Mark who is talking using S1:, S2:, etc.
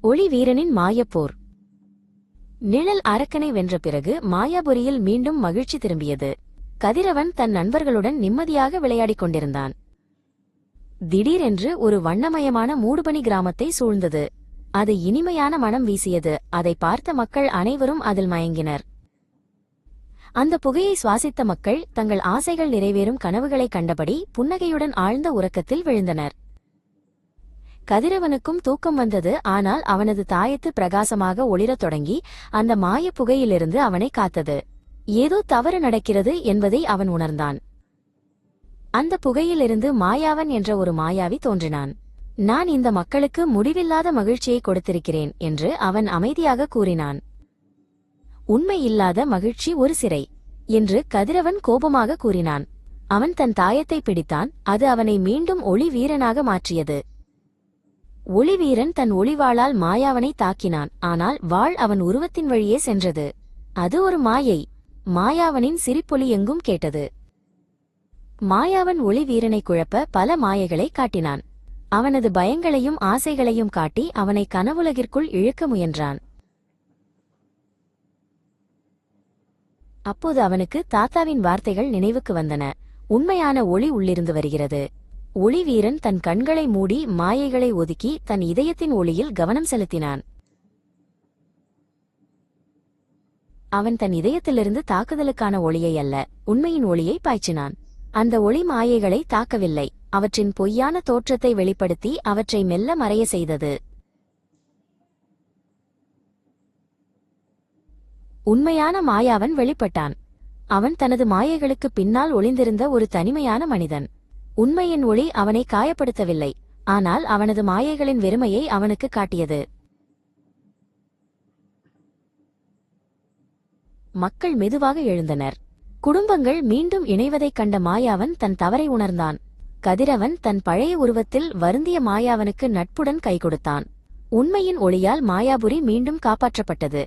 S1: ஒளி வீரனின் மாயப்போர். நிழல் அரக்கனை வென்ற பிறகு மாயாபுரியில் மீண்டும் மகிழ்ச்சி திரும்பியது. கதிரவன் தன் நண்பர்களுடன் நிம்மதியாக விளையாடிக் கொண்டிருந்தான். திடீரென்று ஒரு வண்ணமயமான மூடுபனி கிராமத்தை சூழ்ந்தது. அது இனிமையான மனம் வீசியது. அதை பார்த்த மக்கள் அனைவரும் அதில் மயங்கினர். அந்த புகையை சுவாசித்த மக்கள் தங்கள் ஆசைகள் நிறைவேறும் கனவுகளைக் கண்டபடி புன்னகையுடன் ஆழ்ந்த உறக்கத்தில் விழுந்தனர். கதிரவனுக்கும் தூக்கம் வந்தது. ஆனால் அவனது தாயத்து பிரகாசமாக ஒளிரத் தொடங்கி அந்த மாயப் புகையிலிருந்து அவனை காத்தது. ஏதோ தவறு நடக்கிறது என்பதை அவன் உணர்ந்தான். அந்த புகையிலிருந்து மாயாவன் என்ற ஒரு மாயாவி தோன்றினான். நான் இந்த மக்களுக்கு முடிவில்லாத மகிழ்ச்சியை கொடுத்திருக்கிறேன் என்று அவன் அமைதியாக கூறினான். உண்மை இல்லாத மகிழ்ச்சி ஒரு சிறை என்று கதிரவன் கோபமாக கூறினான். அவன் தன் தாயத்தை பிடித்தான். அது அவனை மீண்டும் ஒளி வீரனாக மாற்றியது. ஒளிவீரன் தன் ஒளிவாளால் மாயாவனை தாக்கினான். ஆனால் வாள் அவன் உருவத்தின் வழியே சென்றது. அது ஒரு மாயை. மாயாவனின் சிரிப்பொலி எங்கும் கேட்டது. மாயாவன் ஒளிவீரனை குழப்ப பல மாயைகளை காட்டினான். அவனது பயங்களையும் ஆசைகளையும் காட்டி அவனை கனவுலகிற்குள் இழுக்க முயன்றான். அப்போது அவனுக்கு தாத்தாவின் வார்த்தைகள் நினைவுக்கு வந்தன. உண்மையான ஒளி உள்ளிருந்து வருகிறது. ஒளி வீரன் தன் கண்களை மூடி மாயைகளை ஒதுக்கி தன் இதயத்தின் ஒளியில் கவனம் செலுத்தினான். அவன் தன் இதயத்திலிருந்து தாக்குதலுக்கான ஒளியை அல்ல உண்மையின் ஒளியை பாய்ச்சினான். அந்த ஒளி மாயைகளை தாக்கவில்லை அவற்றின் பொய்யான தோற்றத்தை வெளிப்படுத்தி அவற்றை மெல்ல மறைய செய்தது. உண்மையான மாயாவன் வெளிப்பட்டான். அவன் தனது மாயைகளுக்கு பின்னால் ஒளிந்திருந்த ஒரு தனிமையான மனிதன். உண்மையின் ஒளி அவனை காயப்படுத்தவில்லை. ஆனால் அவனது மாயைகளின் வெறுமையை அவனுக்கு காட்டியது. மக்கள் மெதுவாக எழுந்தனர். குடும்பங்கள் மீண்டும் இணைவதைக் கண்ட மாயாவன் தன் தவறை உணர்ந்தான். கதிரவன் தன் பழைய உருவத்தில் வருந்திய மாயாவனுக்கு நட்புடன் கை கொடுத்தான் உண்மையின் ஒளியால் மாயாபுரி மீண்டும் காப்பாற்றப்பட்டது.